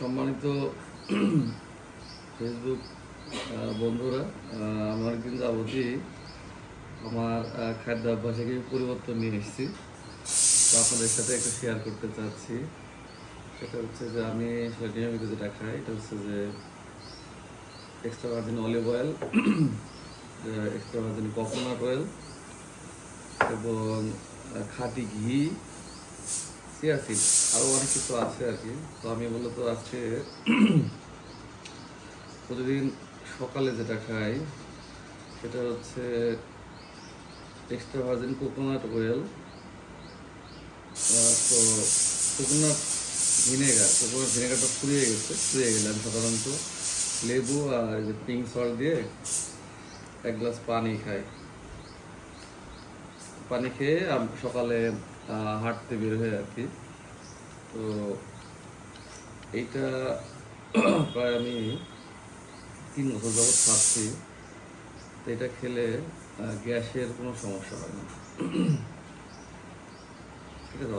সম্মানিত ফেসবুক বন্ধুরা আমার কিন্তু যাবতীয় আমার খাদ্যাভ্যাসে কিছু পরিবর্তন নিয়ে এসেছি। আপনাদের সাথে একটু শেয়ার করতে চাচ্ছি। সেটা হচ্ছে যে আমি নিয়মিত যেটা খাই। এটা হচ্ছে যে extra virgin olive oil extra virgin coconut oil এবং খাঁটি ঘি সিয়াসিড আরও অনেক কিছু আছে আর কি। তো আমি মূলত আজকে প্রতিদিন সকালে যেটা খাই, সেটা হচ্ছে এক্সট্রা ভার্জিন কোকোনাট অয়েল তো কোকোনাট ভিনেগার কোকোনাট ভিনেগারটা ফুরিয়ে গেছে, ফুরিয়ে গেলে আমি সাধারণত লেবু আর যে পিঙ্ক সল্ট দিয়ে এক গ্লাস পানি খাই। পানি খেয়ে সকালে হাঁটতে বের হয়ে আর কি। তো এইটা প্রায় আমি তিন বছর যাবৎ খাচ্ছি। তো এটা খেলে গ্যাসের কোনো সমস্যা হয় না। ঠিক আছে